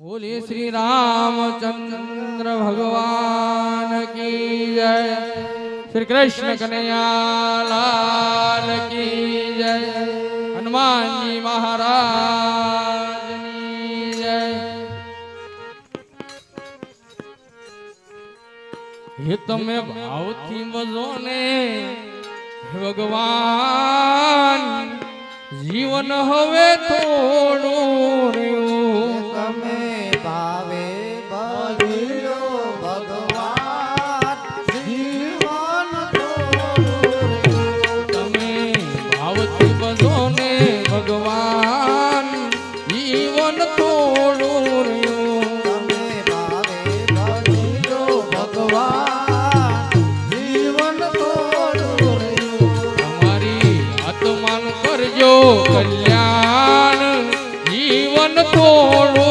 बोले श्री राम चंद्र भगवान की जय। श्री कृष्ण कन्हैया लाल की जय। हनुमान जी महाराज ये जय। हित भाव थी वजो ने भगवान, जीवन हवे थोड़ो रे કલ્યાણ જીવન થોડું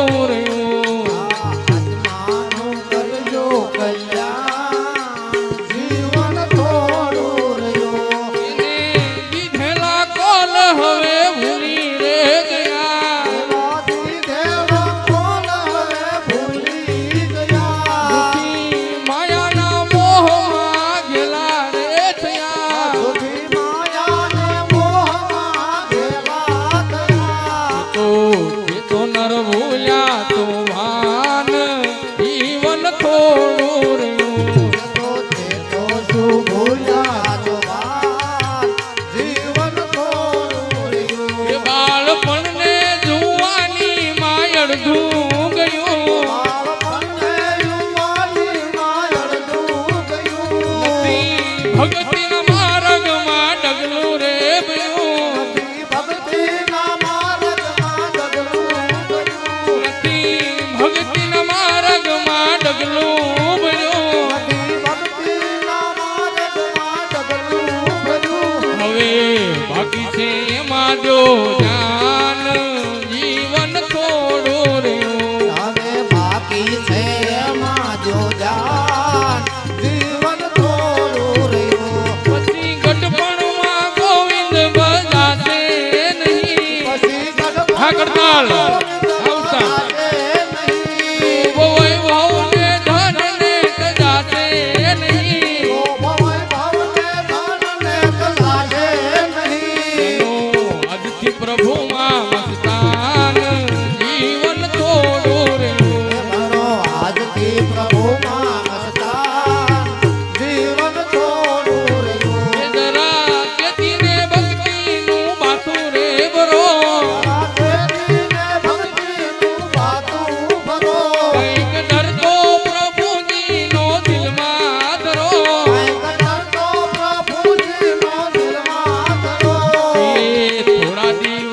મસ્તાન જીવન થોડું રે મારો આજથી પ્રભુ મસ્તાન જીવન થોડું રે જરા કેતીને ભક્તિનું બાતું રે બરો કેતીને ભક્તિનું બાતું ભરો. કંઈક ડરતો પ્રભુજીનો દિલમાં ધરો. કંઈક ડરતો પ્રભુજીનો દિલમાં ધરો. થોડા દિવસ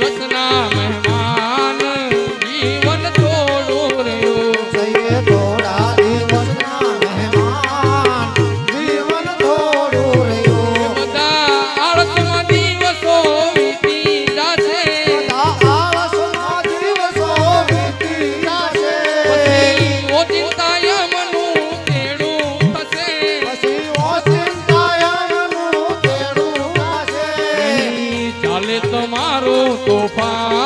મારું તોફાન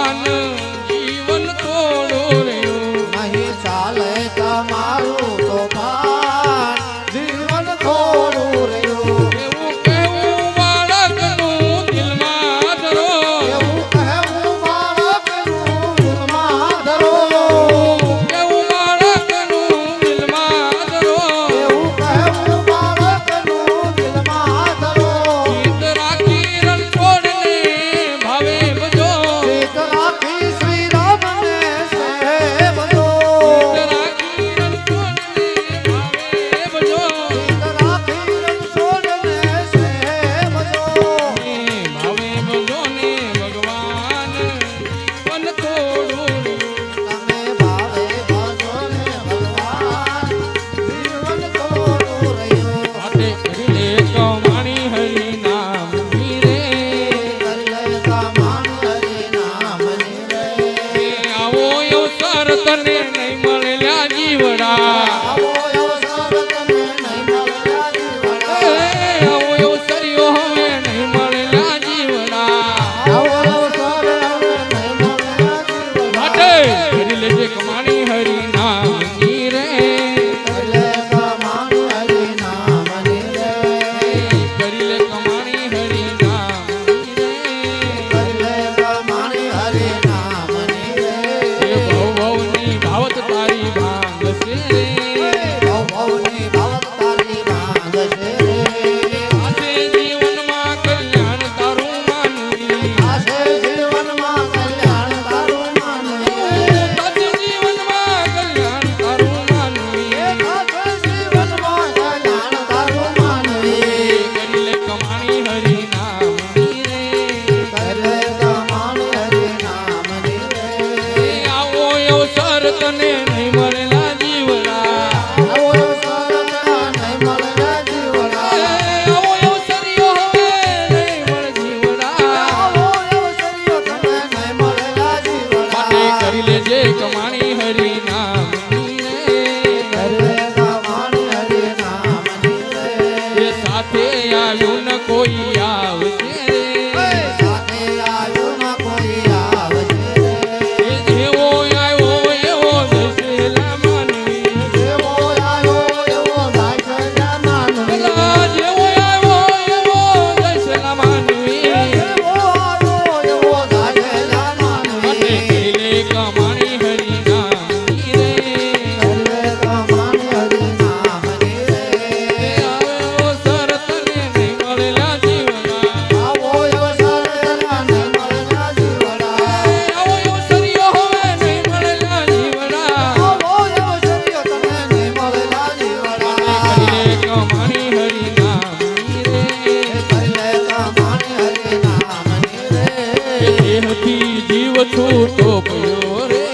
જીવ છૂટો પડ્યો રે.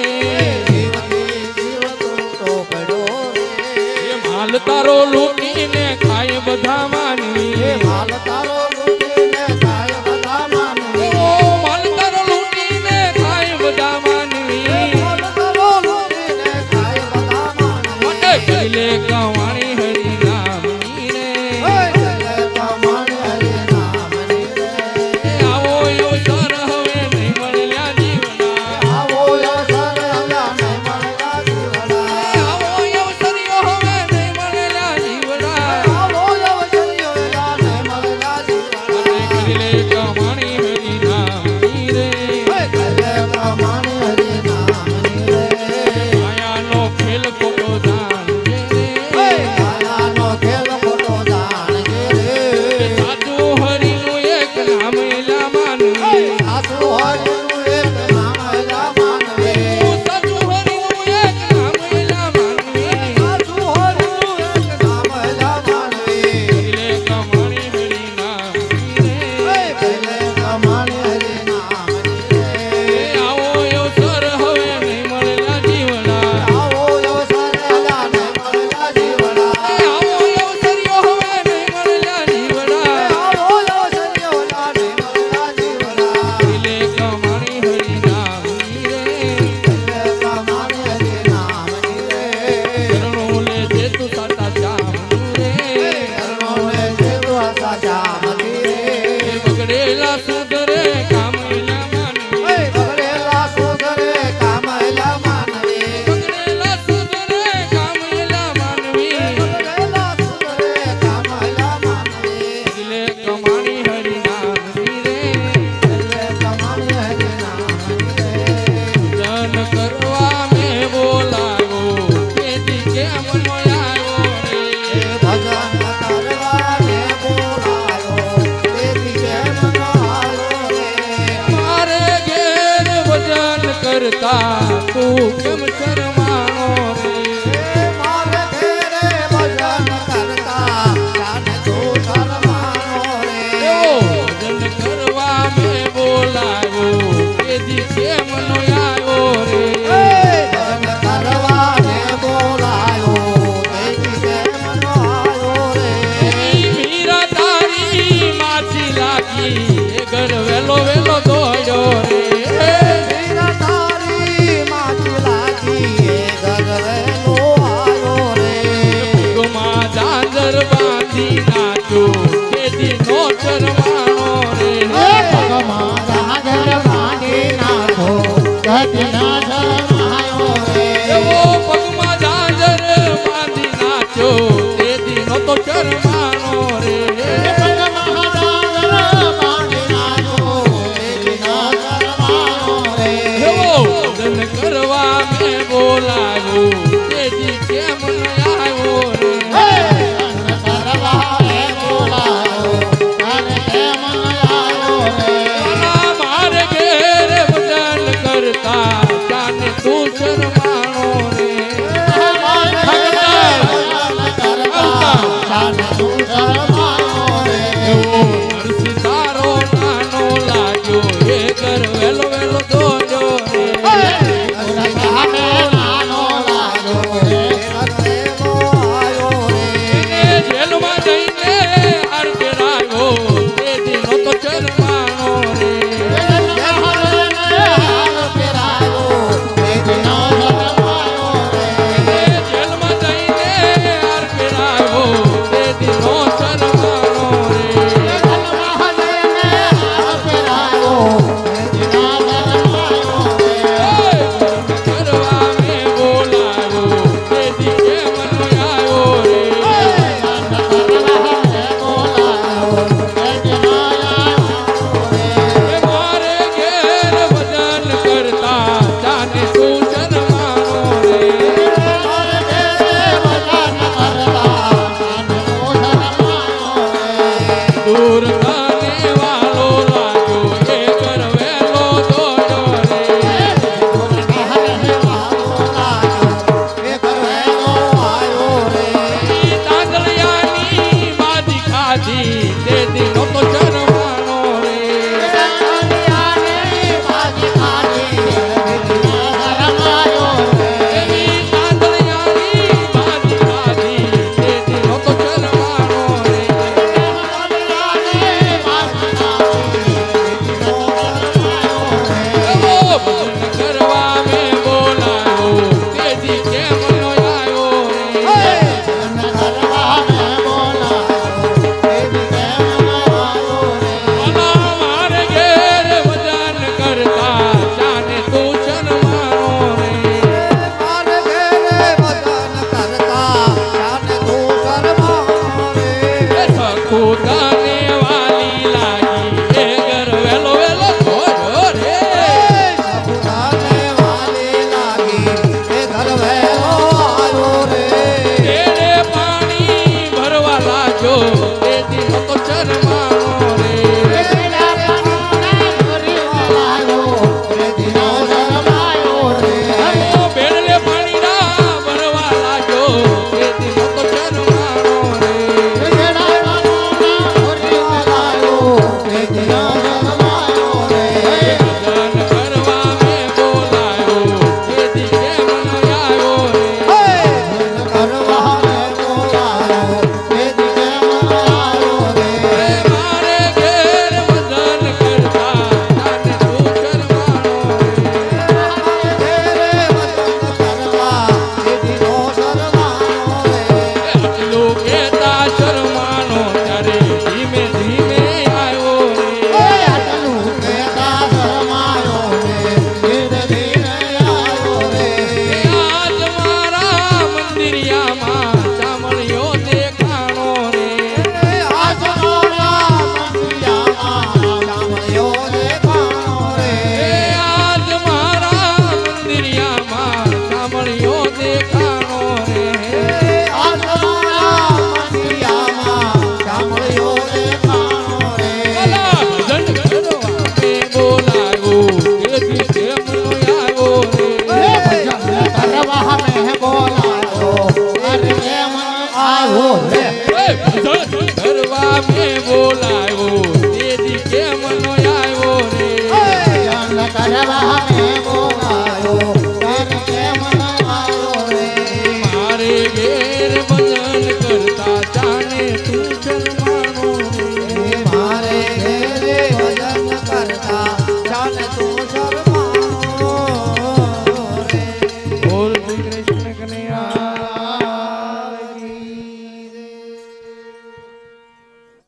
માલ તારો લૂટીને ખાય બધા માની માલ બોલાવું. Senhor.